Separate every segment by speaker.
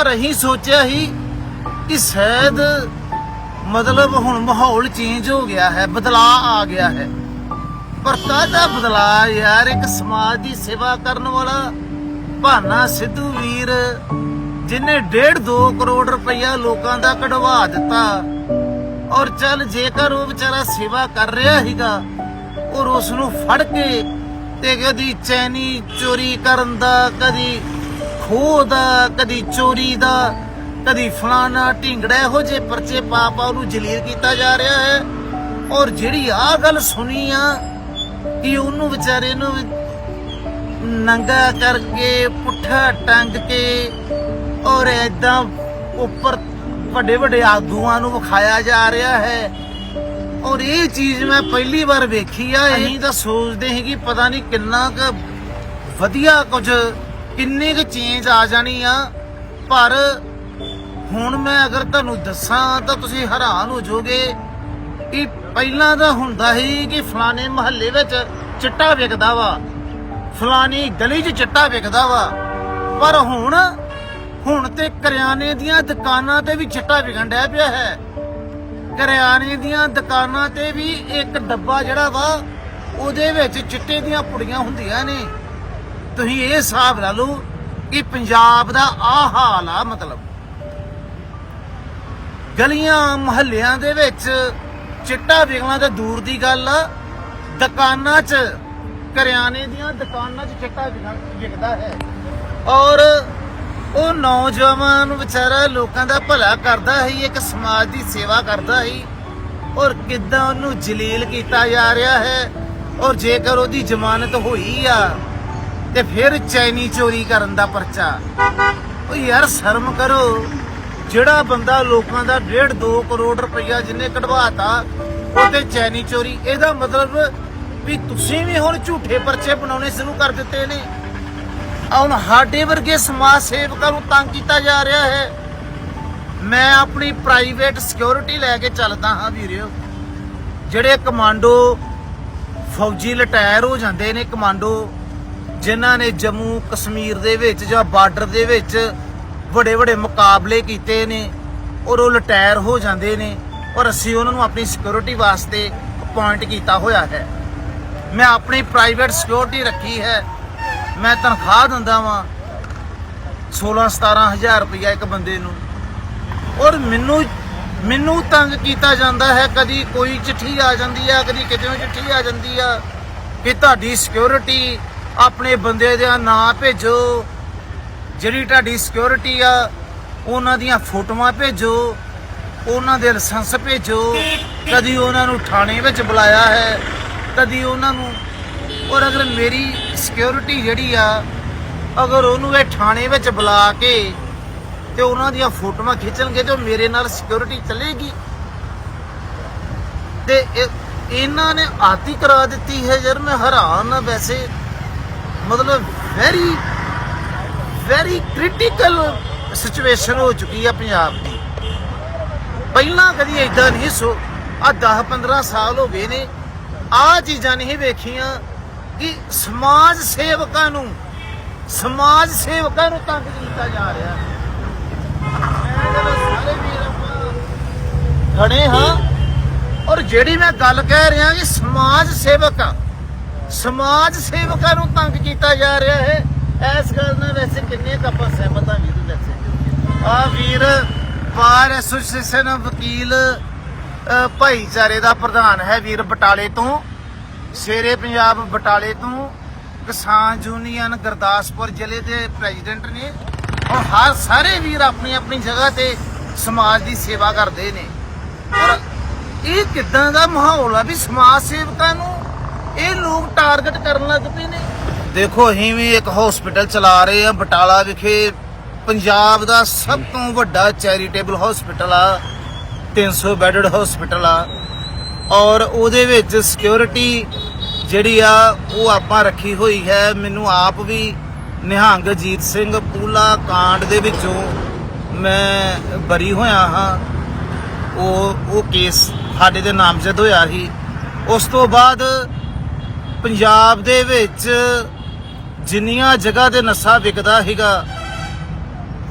Speaker 1: ਪਰ ਅਸੀਂ ਸੋਚਿਆ ਸੀ ਕਿ ਸ਼ਾਇਦ ਮਤਲਬ ਹੁਣ ਮਾਹੌਲ ਚੇਂਜ ਹੋ ਗਿਆ ਹੈ, ਬਦਲਾਅ ਆ ਗਿਆ ਹੈ। ਪਰ ਕਾਹਦਾ ਬਦਲਾਅ ਯਾਰ, ਇੱਕ ਸਮਾਜ ਦੀ ਸੇਵਾ ਕਰਨ ਵਾਲਾ ਭਾਨਾ ਸਿੱਧੂ ਵੀਰ, ਜਿਨੇ 1.5 2 ਕਰੋੜ ਰੁਪਈਆ ਲੋਕਾਂ ਦਾ ਕਢਵਾ ਦਿੱਤਾ ਔਰ ਚੱਲ ਜੇਕਰ ਉਹ ਵਿਚਾਰਾ ਸੇਵਾ ਕਰ ਰਿਹਾ ਹੈਗਾ ਔਰ ਉਸ ਨੂੰ ਫੜ ਕੇ ਤੇ ਕਦੀ ਚੈਨੀ ਚੋਰੀ ਕਰਨ ਦਾ, ਕਦੀ ਖੋਹ ਦਾ ਕਦੀ ਚੋਰੀ ਦਾ ਕਦੀ ਫਲਾਣਾ ਢਿੰਗੜਾ ਇਹੋ ਜੇ ਪਰਚੇ ਪਾ ਪਾ ਉਹਨੂੰ ਜਲੀਲ ਕੀਤਾ ਜਾ ਰਿਹਾ ਹੈ। ਔਰ ਜਿਹੜੀ ਆ ਗੱਲ ਸੁਣੀ ਆ ਕਿ ਉਹਨੂੰ ਵਿਚਾਰੇ ਨੂੰ ਨੰਗਾ ਕਰਕੇ ਪੁੱਠਾ ਟੰਗ ਕੇ ਔਰ ਐਦਾਂ ਉੱਪਰ ਵੱਡੇ ਵੱਡੇ ਆਗੂਆਂ ਨੂੰ ਵਿਖਾਇਆ ਜਾ ਰਿਹਾ ਹੈ। ਔਰ ਇਹ ਚੀਜ਼ ਮੈਂ ਪਹਿਲੀ ਵਾਰ ਵੇਖੀ ਆ ਅਸੀਂ ਤਾਂ ਸੋਚਦੇ ਸੀ ਕਿ ਪਤਾ ਨਹੀਂ ਕਿੰਨਾ ਕੁ ਵਧੀਆ ਕੁਝ ਕਿੰਨੀ ਕੁ ਚੇਂਜ ਆ ਜਾਣੀ ਆ, ਪਰ ਹੁਣ ਮੈਂ ਅਗਰ ਤੁਹਾਨੂੰ ਦੱਸਾਂ ਤਾਂ ਤੁਸੀਂ ਹੈਰਾਨ ਹੋ ਜਾਓਗੇ ਕਿ ਪਹਿਲਾਂ ਤਾਂ ਹੁੰਦਾ ਸੀ ਕਿ ਫਲਾਣੇ ਮਹੱਲੇ ਵਿੱਚ ਚਿੱਟਾ ਵਿਕਦਾ ਵਾ, ਫਲਾਣੀ ਗਲੀ 'ਚ ਚਿੱਟਾ ਵਿਕਦਾ ਵਾ, ਪਰ ਹੁਣ ਹੁਣ ਤੇ ਕਰਿਆਨੇ ਦੀਆਂ ਦੁਕਾਨਾਂ ਤੇ ਵੀ ਚਿੱਟਾ ਵਿਕਣ ਡਿਆ ਪਿਆ ਹੈ। ਕਰਿਆਨੇ ਦੀਆਂ ਦੁਕਾਨਾਂ ਤੇ ਵੀ ਇੱਕ ਡੱਬਾ ਜਿਹੜਾ ਵਾ, ਉਹਦੇ ਵਿੱਚ ਚਿੱਟੇ ਦੀਆਂ ਪੁੜੀਆਂ ਹੁੰਦੀਆਂ ਨੇ। ਤੁਸੀਂ ਇਹ ਹਿਸਾਬ ਲਾ ਲਓ ਕਿ ਪੰਜਾਬ ਦਾ ਆ ਹਾਲ ਆ, ਮਤਲਬ। ਗਲੀਆਂ, ਮੁਹੱਲਿਆਂ ਦੇ ਵਿੱਚ ਚਿੱਟਾ ਵਿਕਣਾ ਤਾਂ ਦੂਰ ਦੀ ਗੱਲ ਆ। ਦੁਕਾਨਾਂ 'ਚ, ਕਰਿਆਨੇ ਦੀਆਂ ਦੁਕਾਨਾਂ 'ਚ ਚਿੱਟਾ ਵਿਕ- ਵਿਕਦਾ ਹੈ। ਔਰ ਉਹ ਨੌਜਵਾਨ ਵਿਚਾਰਾ ਲੋਕਾਂ ਦਾ ਭਲਾ ਕਰਦਾ ਹੈ ਇੱਕ ਸਮਾਜ ਦੀ ਸੇਵਾ ਕਰਦਾ ਹੈ ਔਰ ਕਿੱਦਾਂ ਉਹਨੂੰ ਜਲੀਲ ਕੀਤਾ ਜਾ ਰਿਹਾ ਹੈ। ਔਰ ਜੇਕਰ ਉਹਦੀ ਜ਼ਮਾਨਤ ਹੋਈ ਆ ਤੇ ਫਿਰ ਚੈਨੀ ਚੋਰੀ ਕਰਨ ਦਾ ਪਰਚਾ। ਉਹ ਯਾਰ ਸ਼ਰਮ ਕਰੋ। ਜਿਹੜਾ ਬੰਦਾ ਲੋਕਾਂ ਦਾ 1.5 2 ਕਰੋੜ ਰੁਪਈਆ ਜਿੰਨੇ ਕਢਵਾਤਾ, ਉਹਦੇ ਚੈਨੀ ਚੋਰੀ, ਇਹਦਾ ਮਤਲਬ ਵੀ ਤੁਸੀਂ ਵੀ ਹੁਣ ਝੂਠੇ ਪਰਚੇ ਬਣਾਉਣੇ ਸ਼ੁਰੂ ਕਰ ਦਿੱਤੇ ਨੇ। ਹੁਣ ਸਾਡੇ ਵਰਗੇ ਸਮਾਜ ਸੇਵਕਾਂ ਨੂੰ ਤੰਗ ਕੀਤਾ ਜਾ ਰਿਹਾ ਹੈ। ਮੈਂ ਆਪਣੀ ਪ੍ਰਾਈਵੇਟ ਸਿਕਿਉਰਿਟੀ ਲੈ ਕੇ ਚੱਲਦਾ ਹਾਂ ਵੀਰਿਓ। ਜਿਹੜੇ ਕਮਾਂਡੋ ਫੌਜੀ ਰਿਟਾਇਰ ਹੋ ਜਾਂਦੇ ਨੇ, ਕਮਾਂਡੋ ਜਿਨ੍ਹਾਂ ਨੇ ਜੰਮੂ ਕਸ਼ਮੀਰ ਦੇ ਵਿੱਚ ਜਾਂ ਬਾਰਡਰ ਦੇ ਵਿੱਚ ਵੱਡੇ ਵੱਡੇ ਮੁਕਾਬਲੇ ਕੀਤੇ ਨੇ ਔਰ ਉਹ ਲਟਾਇਰ ਹੋ ਜਾਂਦੇ ਨੇ ਔਰ ਅਸੀਂ ਉਹਨਾਂ ਨੂੰ ਆਪਣੀ ਸਿਕਿਉਰਿਟੀ ਵਾਸਤੇ ਅਪਾਇੰਟ ਕੀਤਾ ਹੋਇਆ ਹੈ। ਮੈਂ ਆਪਣੀ ਪ੍ਰਾਈਵੇਟ ਸਿਕਿਉਰਿਟੀ ਰੱਖੀ ਹੈ। ਮੈਂ ਤਨਖਾਹ ਦਿੰਦਾ ਵਾਂ। 16 17000 ਰੁਪਇਆ ਇੱਕ ਬੰਦੇ ਨੂੰ। ਔਰ ਮੈਨੂੰ ਮੈਨੂੰ ਤੰਗ ਕੀਤਾ ਜਾਂਦਾ ਹੈ। ਕਦੀ ਕੋਈ ਚਿੱਠੀ ਆ ਜਾਂਦੀ ਆ, ਕਦੀ ਕਿਤੇ ਚਿੱਠੀ ਆ ਜਾਂਦੀ ਆ ਕਿ ਤੁਹਾਡੀ ਸਿਕਿਉਰਿਟੀ ਆਪਣੇ ਬੰਦੇ ਦਾ ਨਾਂ ਭੇਜੋ, ਜਿਹੜੀ ਤੁਹਾਡੀ ਸਿਕਿਉਰਿਟੀ ਆ, ਉਹਨਾਂ ਦੀਆਂ ਫੋਟੋਆਂ ਭੇਜੋ, ਉਹਨਾਂ ਦੇ ਲਾਇਸੈਂਸ ਭੇਜੋ। ਕਦੀ ਉਹਨਾਂ ਨੂੰ ਥਾਣੇ ਵਿੱਚ ਬੁਲਾਇਆ ਹੈ, ਕਦੀ ਉਹਨਾਂ ਨੂੰ, ਔਰ ਅਗਰ ਮੇਰੀ ਸਿਕਿਉਰਿਟੀ ਜਿਹੜੀ ਆ, ਅਗਰ ਉਹਨੂੰ ਇਹ ਥਾਣੇ ਵਿੱਚ ਬੁਲਾ ਕੇ ਤੇ ਉਹਨਾਂ ਦੀਆਂ ਫੋਟੋਆਂ ਖਿੱਚਣਗੇ ਤੇ ਉਹ ਮੇਰੇ ਨਾਲ ਸਿਕਿਉਰਿਟੀ ਚੱਲੇਗੀ। ਤੇ ਇਹਨਾਂ ਨੇ ਆਤੀ ਕਰਾ ਦਿੱਤੀ ਹੈ ਯਾਰ, ਮੈਂ ਹੈਰਾਨ ਆ ਵੈਸੇ। ਮਤਲਬ ਵੈਰੀ ਵੈਰੀ ਕ੍ਰਿਟੀਕਲ ਸਿਚੁਏਸ਼ਨ ਹੋ ਚੁੱਕੀ ਆ ਪੰਜਾਬ ਦੀ। ਪਹਿਲਾਂ ਕਦੀ ਇਦਾਂ ਨਹੀਂ ਸੋ। ਆ 10 15 ਸਾਲ ਹੋ ਗਏ ਨੇ। ਆ ਚੀਜ਼ਾਂ ਨਹੀਂ ਵੇਖੀਆਂ ਕਿ ਸਮਾਜ ਸੇਵਕਾਂ ਨੂੰ, ਸਮਾਜ ਸੇਵਕਾਂ ਨੂੰ ਤੰਗ ਕੀਤਾ ਜਾ ਰਿਹਾ। ਹੈ ਖੜੇ ਹਾਂ। ਔਰ ਜਿਹੜੀ ਮੈਂ ਗੱਲ ਕਹਿ ਰਿਹਾ ਕਿ ਸਮਾਜ ਸੇਵਕ ਸਮਾਜ ਸੇਵਕਾਂ ਨੂੰ ਤੰਗ ਕੀਤਾ ਜਾ ਰਿਹਾ ਹੈ। ਇਸ ਗੱਲ ਨਾਲ ਵੈਸੇ ਕਿੰਨੇ ਕੁ ਸਹਿਮਤ ਆ ਵੀਰ ਵੈਸੇ ਆ ਵੀਰ ਬਾਰ ਐਸੋਸੀਏਸ਼ਨ ਵਕੀਲ ਭਾਈਚਾਰੇ ਦਾ ਪ੍ਰਧਾਨ ਹੈ ਵੀਰ ਬਟਾਲੇ ਤੋਂ। ਸ਼ੇਰੇ ਪੰਜਾਬ ਬਟਾਲੇ ਤੋਂ ਕਿਸਾਨ ਯੂਨੀਅਨ ਗੁਰਦਾਸਪੁਰ ਜ਼ਿਲ੍ਹੇ ਦੇ ਪ੍ਰੈਜ਼ੀਡੈਂਟ ਨੇ ਔਰ ਹਰ ਸਾਰੇ ਵੀਰ ਆਪਣੀ ਆਪਣੀ ਜਗ੍ਹਾ ਤੇ ਸਮਾਜ ਦੀ ਸੇਵਾ ਕਰਦੇ ਨੇ। ਔਰ ਇਹ ਕਿਦਾਂ ਦਾ ਮਾਹੌਲ ਆ ਵੀ ਸਮਾਜ ਸੇਵਕਾਂ ਨੂੰ ਇਹ ਲੋਕ ਟਾਰਗੇਟ ਕਰਨ ਲੱਗ ਪਏ ਨੇ। ਦੇਖੋ ਅਸੀਂ ਵੀ ਇੱਕ ਹਸਪੀਟਲ ਚਲਾ ਰਹੇ ਆ, ਬਟਾਲਾ ਵਿਖੇ ਪੰਜਾਬ ਦਾ ਸਭ ਤੋਂ ਵੱਡਾ ਚੈਰੀਟੇਬਲ ਹਸਪੀਟਲ ਆ 300 ਬੈੱਡਡ ਹਸਪੀਟਲ ਆ। ਔਰ ਉਹਦੇ ਵਿੱਚ ਸਿਕਿਉਰਿਟੀ ਜਿਹੜੀ ਆ, ਉਹ ਆਪਾਂ ਰੱਖੀ ਹੋਈ ਹੈ। ਮੈਨੂੰ ਆਪ ਵੀ ਨਿਹੰਗ ਜੀਤ ਸਿੰਘ ਪੂਲਾ ਕਾਂਡ ਦੇ ਵਿੱਚੋਂ ਮੈਂ ਬਰੀ ਹੋਇਆ ਹਾਂ। ਉਹ ਉਹ ਕੇਸ ਸਾਡੇ ਦੇ ਨਾਮਜ਼ਦ ਹੋਇਆ ਸੀ। ਉਸ ਤੋਂ ਬਾਅਦ ਪੰਜਾਬ ਦੇ ਵਿੱਚ ਜਿੰਨੀਆਂ ਜਗ੍ਹਾ ਤੇ ਨਸ਼ਾ ਵਿਕਦਾ ਹੈਗਾ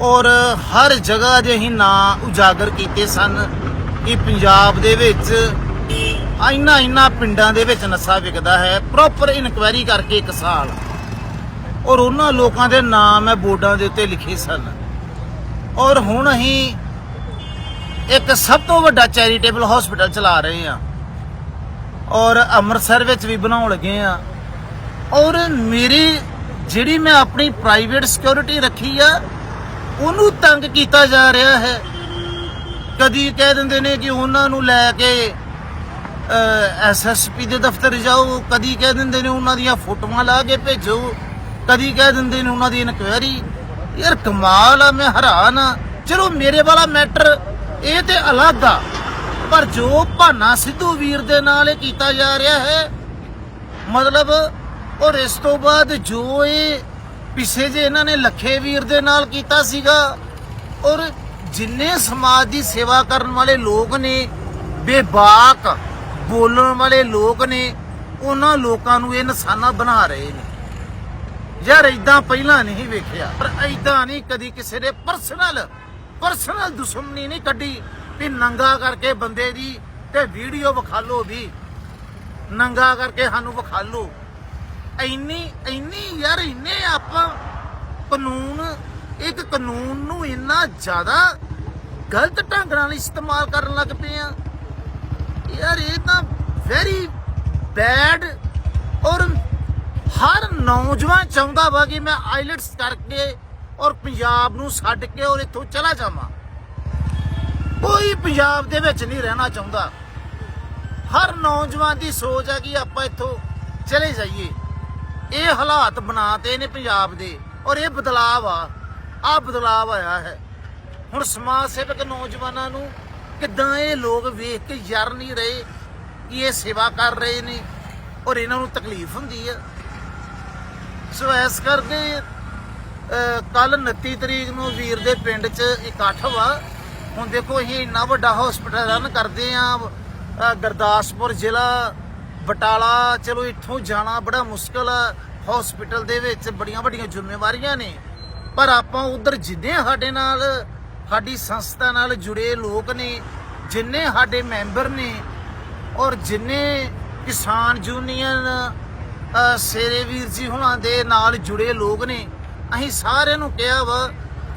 Speaker 1: ਔਰ ਹਰ ਜਗ੍ਹਾ ਦੇ ਹੀ ਨਾਂ ਉਜਾਗਰ ਕੀਤੇ ਸਨ ਕਿ ਪੰਜਾਬ ਦੇ ਵਿੱਚ ਇੰਨਾ ਇੰਨਾ ਪਿੰਡਾਂ ਦੇ ਵਿੱਚ ਨਸ਼ਾ ਵਿਕਦਾ ਹੈ ਪ੍ਰੋਪਰ ਇਨਕੁਆਇਰੀ ਕਰਕੇ ਇੱਕ ਸਾਲ। ਔਰ ਉਹਨਾਂ ਲੋਕਾਂ ਦੇ ਨਾਮ ਮੈਂ ਬੋਰਡਾਂ ਦੇ ਉੱਤੇ ਲਿਖੇ ਸਨ। ਔਰ ਹੁਣ ਅਸੀਂ ਇੱਕ ਸਭ ਤੋਂ ਵੱਡਾ ਚੈਰੀਟੇਬਲ ਹਸਪੀਟਲ ਚਲਾ ਰਹੇ ਹਾਂ। ਔਰ ਅੰਮ੍ਰਿਤਸਰ ਵਿੱਚ ਵੀ ਬਣਾਉਣ ਲੱਗੇ ਆ। ਔਰ ਮੇਰੀ ਜਿਹੜੀ ਮੈਂ ਆਪਣੀ ਪ੍ਰਾਈਵੇਟ ਸਿਕਿਉਰਿਟੀ ਰੱਖੀ ਆ, ਉਹਨੂੰ ਤੰਗ ਕੀਤਾ ਜਾ ਰਿਹਾ ਹੈ। ਕਦੀ ਕਹਿ ਦਿੰਦੇ ਨੇ ਕਿ ਉਹਨਾਂ ਨੂੰ ਲੈ ਕੇ ਐਸਐਸਪੀ ਦੇ ਦਫ਼ਤਰ ਜਾਓ। ਕਦੀ ਕਹਿ ਦਿੰਦੇ ਨੇ ਉਹਨਾਂ ਦੀਆਂ ਫੋਟੋਆਂ ਲਾ ਕੇ ਭੇਜੋ। ਕਦੀ ਕਹਿ ਦਿੰਦੇ ਨੇ ਉਹਨਾਂ ਦੀ ਇਨਕੁਆਇਰੀ ਯਾਰ ਕਮਾਲ ਆ, ਮੈਂ ਹੈਰਾਨ ਆ। ਚਲੋ ਮੇਰੇ ਵਾਲਾ ਮੈਟਰ ਇਹ ਤੇ ਅਲੱਗ ਆ। ਪਰ ਜੋ ਭਾਨਾ ਸਿੱਧੂ ਵੀਰ ਦੇ ਨਾਲ ਇਹ ਕੀਤਾ ਜਾ ਰਿਹਾ ਹੈ, ਮਤਲਬ ਔਰ ਇਸ ਤੋਂ ਬਾਅਦ ਜੋ ਇਹ ਪਿੱਛੇ ਜੇ ਇਹਨਾਂ ਨੇ ਲੱਖੇ ਵੀਰ ਦੇ ਨਾਲ ਕੀਤਾ ਸੀਗਾ, ਔਰ ਜਿੰਨੇ ਸਮਾਜ ਦੀ ਸੇਵਾ ਕਰਨ ਵਾਲੇ ਲੋਕ ਨੇ, ਬੇਬਾਕ ਬੋਲਣ ਵਾਲੇ ਲੋਕ ਨੇ, ਉਹਨਾਂ ਲੋਕਾਂ ਨੂੰ ਇਹ ਨਿਸ਼ਾਨਾ ਬਣਾ ਰਹੇ ਨੇ। ਯਾਰ ਇਦਾਂ ਪਹਿਲਾਂ ਨਹੀਂ ਵੇਖਿਆ, ਪਰ ਇਦਾਂ ਨਹੀਂ ਕਦੀ ਕਿਸੇ ਦੇ ਪਰਸਨਲ ਪਰਸਨਲ ਦੁਸ਼ਮਣੀ ਨਹੀਂ ਕੱਢੀ। ਵੀ ਨੰਗਾ ਕਰਕੇ ਬੰਦੇ ਦੀ ਤੇ ਵੀਡੀਓ ਵਿਖਾ ਲਓ ਵੀ। ਨੰਗਾ ਕਰਕੇ ਸਾਨੂੰ ਵਿਖਾ ਲਓ। ਇੰਨੀ ਇੰਨੀ ਯਾਰ, ਇੰਨੇ ਆਪਾਂ ਕਾਨੂੰਨ, ਇੱਕ ਕਾਨੂੰਨ ਨੂੰ ਇੰਨਾ ਜ਼ਿਆਦਾ ਗਲਤ ਢੰਗ ਨਾਲ ਇਸਤੇਮਾਲ ਕਰਨ ਲੱਗ ਪਏ ਆ। ਯਾਰ, ਇਹ ਤਾਂ ਵੈਰੀ ਬੈਡ ਔਰ ਹਰ ਨੌਜਵਾਨ ਚਾਹੁੰਦਾ ਵਾ ਕਿ ਮੈਂ ਆਈਲਟਸ ਕਰਕੇ ਔਰ ਪੰਜਾਬ ਨੂੰ ਛੱਡ ਕੇ ਔਰ ਇੱਥੋਂ ਚਲਾ ਜਾਵਾਂ। ਕੋਈ ਪੰਜਾਬ ਦੇ ਵਿੱਚ ਨਹੀਂ ਰਹਿਣਾ ਚਾਹੁੰਦਾ। ਹਰ ਨੌਜਵਾਨ ਦੀ ਸੋਚ ਹੈ ਕਿ ਆਪਾਂ ਇੱਥੋਂ ਚਲੇ ਜਾਈਏ। ਇਹ ਹਾਲਾਤ ਬਣਾਤੇ ਨੇ ਪੰਜਾਬ ਦੇ ਔਰ ਇਹ ਬਦਲਾਵ ਆ ਆ ਬਦਲਾਵ ਆਇਆ ਹੈ। ਹੁਣ ਸਮਾਜ ਸੇਵਕ ਨੌਜਵਾਨਾਂ ਨੂੰ ਕਿੱਦਾਂ ਇਹ ਲੋਕ ਵੇਖ ਕੇ ਯਰ ਨਹੀਂ ਰਹੇ ਕਿ ਇਹ ਸੇਵਾ ਕਰ ਰਹੇ ਨੇ ਔਰ ਇਹਨਾਂ ਨੂੰ ਤਕਲੀਫ ਹੁੰਦੀ ਆ। ਸੋ ਇਸ ਕਰਕੇ ਕੱਲ 29 ਤਰੀਕ ਨੂੰ ਵੀਰ ਦੇ ਪਿੰਡ 'ਚ ਇਕੱਠ ਵਾ। ਹੁਣ ਦੇਖੋ ਅਸੀਂ ਇੰਨਾ ਵੱਡਾ ਹਸਪੀਟਲ ਰਨ ਕਰਦੇ ਆ ਗੁਰਦਾਸਪੁਰ ਜ਼ਿਲ੍ਹਾ ਬਟਾਲਾ ਚਲੋ ਇੱਥੋਂ ਜਾਣਾ ਬੜਾ ਮੁਸ਼ਕਲ ਆ ਹਸਪੀਟਲ ਦੇ ਵਿੱਚ ਬੜੀਆਂ ਵੱਡੀਆਂ ਜ਼ਿੰਮੇਵਾਰੀਆਂ ਨੇ। ਪਰ ਆਪਾਂ ਉਧਰ ਜਿੰਨੇ ਸਾਡੇ ਨਾਲ ਸਾਡੀ ਸੰਸਥਾ ਨਾਲ ਜੁੜੇ ਲੋਕ ਨੇ ਜਿੰਨੇ ਸਾਡੇ ਮੈਂਬਰ ਨੇ ਔਰ ਜਿੰਨੇ ਕਿਸਾਨ ਯੂਨੀਅਨ ਅ, ਸੇਰੇ ਵੀਰ ਜੀ ਹੁਣਾਂ ਦੇ ਨਾਲ ਜੁੜੇ ਲੋਕ ਨੇ ਅਸੀਂ ਸਾਰਿਆਂ ਨੂੰ ਕਿਹਾ ਵਾ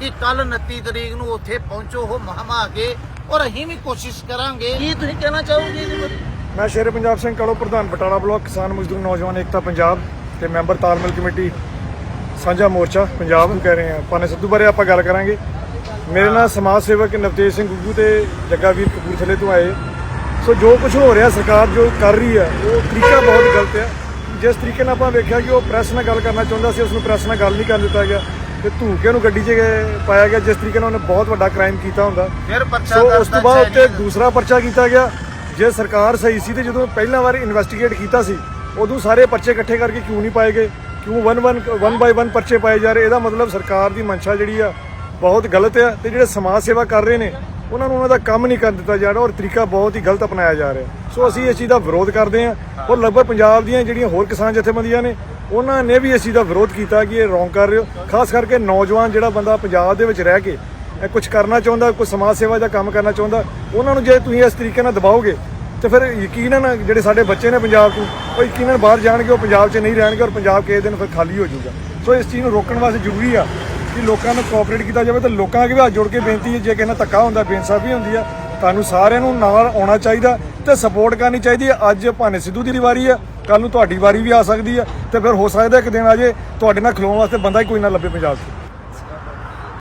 Speaker 1: ਕਿ ਕੱਲ 29 ਤਰੀਕ ਨੂੰ ਉੱਥੇ ਪਹੁੰਚੋ, ਉਹ ਮਹਮਾ ਕੇ ਔਰ ਅਸੀਂ ਵੀ ਕੋਸ਼ਿਸ਼ ਕਰਾਂਗੇ। ਕੀ ਤੁਸੀਂ ਕਹਿਣਾ ਚਾਹੋਗੇ ਇਹਦੇ ਬਾਰੇ?
Speaker 2: ਮੈਂ ਸ਼ੇਰ ਪੰਜਾਬ ਸਿੰਘ ਕਾਲੋ ਪ੍ਰਧਾਨ ਬਟਾਲਾ ਬਲਾਕ ਕਿਸਾਨ ਮਜ਼ਦੂਰ ਨੌਜਵਾਨ ਏਕਤਾ ਪੰਜਾਬ ਤੇ ਮੈਂਬਰ ਤਾਲਮੇਲ ਕਮੇਟੀ ਸਾਂਝਾ ਮੋਰਚਾ ਪੰਜਾਬ ਨੂੰ ਕਹਿ ਰਹੇ ਹਾਂ। ਪਾਨੇ ਸਿੱਧੂ ਬਾਰੇ ਆਪਾਂ ਗੱਲ ਕਰਾਂਗੇ। ਮੇਰੇ ਨਾਲ ਸਮਾਜ ਸੇਵਕ ਨਵਤੇਜ ਸਿੰਘ ਗੁੱਗੂ ਤੇ ਜੱਗਾ ਵੀਰ ਕਪੂਰਥਲੇ ਤੋਂ ਆਏ। ਸੋ ਜੋ ਕੁਝ ਹੋ ਰਿਹਾ ਸਰਕਾਰ ਜੋ ਕਰ ਰਹੀ ਹੈ, ਉਹ ਤਰੀਕਾ ਬਹੁਤ ਗਲਤ ਹੈ। ਜਿਸ ਤਰੀਕੇ ਨਾਲ ਆਪਾਂ ਵੇਖਿਆ ਕਿ ਉਹ ਪ੍ਰੈਸ ਨਾਲ ਗੱਲ ਕਰਨਾ ਚਾਹੁੰਦਾ ਸੀ, ਉਸ ਨੂੰ ਪ੍ਰੈਸ ਨਾਲ ਗੱਲ ਨਹੀਂ ਕਰਨ ਦਿੱਤਾ ਗਿਆ। ਤੇ ਧੂਕੇ ਨੂੰ ਗੱਡੀ 'ਚ ਪਾਇਆ ਗਿਆ ਜਿਸ ਤਰੀਕੇ ਨਾਲ ਉਹਨੇ ਬਹੁਤ ਵੱਡਾ ਕ੍ਰਾਈਮ ਕੀਤਾ ਹੁੰਦਾ।
Speaker 1: ਫਿਰ ਪਰਚਾ
Speaker 2: ਸੋ ਉਸ ਤੋਂ ਬਾਅਦ ਉੱਤੇ। ਦੂਸਰਾ ਪਰਚਾ ਕੀਤਾ ਗਿਆ। ਜੇ ਸਰਕਾਰ ਸਹੀ ਸੀ ਤੇ ਜਦੋਂ ਪਹਿਲਾਂ ਵਾਰ ਇਨਵੈਸਟੀਗੇਟ ਕੀਤਾ ਸੀ ਉਦੋਂ ਸਾਰੇ ਪਰਚੇ ਇਕੱਠੇ ਕਰਕੇ ਕਿਉਂ ਨਹੀਂ ਪਾਏ ਗਏ? ਕਿਉਂ 1 1 1 ਬਾਈ 1 ਪਰਚੇ ਪਾਏ ਜਾ ਰਹੇ? ਇਹਦਾ ਮਤਲਬ ਸਰਕਾਰ ਦੀ ਮਨਸ਼ਾ ਜਿਹੜੀ ਆ ਬਹੁਤ ਗਲਤ ਆ ਤੇ ਜਿਹੜੇ ਸਮਾਜ ਸੇਵਾ ਕਰ ਰਹੇ ਨੇ ਉਹਨਾਂ ਨੂੰ ਉਹਨਾਂ ਦਾ ਕੰਮ ਨਹੀਂ ਕਰਨ ਦਿੱਤਾ ਜਾ ਰਿਹਾ ਔਰ ਤਰੀਕਾ ਬਹੁਤ ਹੀ ਗਲਤ ਅਪਣਾਇਆ ਜਾ ਰਿਹਾ। ਸੋ ਅਸੀਂ ਇਸ ਚੀਜ਼ ਦਾ ਵਿਰੋਧ ਕਰਦੇ ਹਾਂ। ਔਰ ਲਗਭਗ ਪੰਜਾਬ ਦੀਆਂ ਜਿਹੜੀਆਂ ਹੋਰ ਕਿਸਾਨ ਜਥੇਬੰਦੀਆਂ ਨੇ ਉਹਨਾਂ ਨੇ ਵੀ ਇਸ ਚੀਜ਼ ਦਾ ਵਿਰੋਧ ਕੀਤਾ ਕਿ ਇਹ ਰੋਂਗ ਕਰ ਰਹੇ ਹੋ। ਖਾਸ ਕਰਕੇ ਨੌਜਵਾਨ ਜਿਹੜਾ ਬੰਦਾ ਪੰਜਾਬ ਦੇ ਵਿੱਚ ਰਹਿ ਕੇ ਇਹ ਕੁਝ ਕਰਨਾ ਚਾਹੁੰਦਾ, ਕੋਈ ਸਮਾਜ ਸੇਵਾ ਦਾ ਕੰਮ ਕਰਨਾ ਚਾਹੁੰਦਾ, ਉਹਨਾਂ ਨੂੰ ਜੇ ਤੁਸੀਂ ਇਸ ਤਰੀਕੇ ਨਾਲ ਦਬਾਓਗੇ, ਤੇ ਫਿਰ ਯਕੀਨਨ ਜਿਹੜੇ ਸਾਡੇ ਬੱਚੇ ਨੇ ਪੰਜਾਬ ਤੋਂ, ਉਹ ਯਕੀਨਨ ਬਾਹਰ ਜਾਣਗੇ, ਉਹ ਪੰਜਾਬ 'ਚ ਨਹੀਂ ਰਹਿਣਗੇ ਔਰ ਪੰਜਾਬ ਕਿਸੇ ਦਿਨ ਫਿਰ ਖਾਲੀ ਹੋ ਜਾਊਗਾ। ਸੋ ਇਸ ਚੀਜ਼ ਨੂੰ ਰੋਕਣ ਵਾਸਤੇ ਜ਼ਰੂਰੀ ਆ ਕਿ ਲੋਕਾਂ ਨੂੰ ਕੋਆਪਰੇਟ ਕੀਤਾ ਜਾਵੇ ਤੇ ਲੋਕਾਂ ਅੱਗੇ ਵੀ ਹੱਥ ਜੋੜ ਕੇ ਬੇਨਤੀ ਹੈ, ਜੇ ਕਿਸੇ ਨਾਲ ਧੱਕਾ ਹੁੰਦਾ, ਬੇਇਨਸਾਫੀ ਹੁੰਦੀ ਆ, ਤੁਹਾਨੂੰ ਸਾਰਿਆਂ ਨੂੰ ਨਾਲ ਆਉਣਾ ਚਾਹੀਦਾ ਤੇ ਸਪੋਰਟ ਕਰਨੀ ਚਾਹੀਦੀ ਹੈ। ਅੱਜ ਭਾਨੇ ਸਿੱਧੂ ਦੀ ਵਾਰੀ ਆ ਕੱਲ ਨੂੰ ਤੁਹਾਡੀ ਵਾਰੀ ਵੀ ਆ ਸਕਦੀ ਹੈ ਤੇ ਫਿਰ ਹੋ ਸਕਦਾ ਇੱਕ ਦਿਨ ਆ ਜੇ ਤੁਹਾਡੇ ਨਾਲ ਖਲੋਣ ਵਾਸਤੇ ਬੰਦਾ ਹੀ ਕੋਈ ਨਾ ਲੱਭੇ ਪੰਜਾਬ 'ਚ।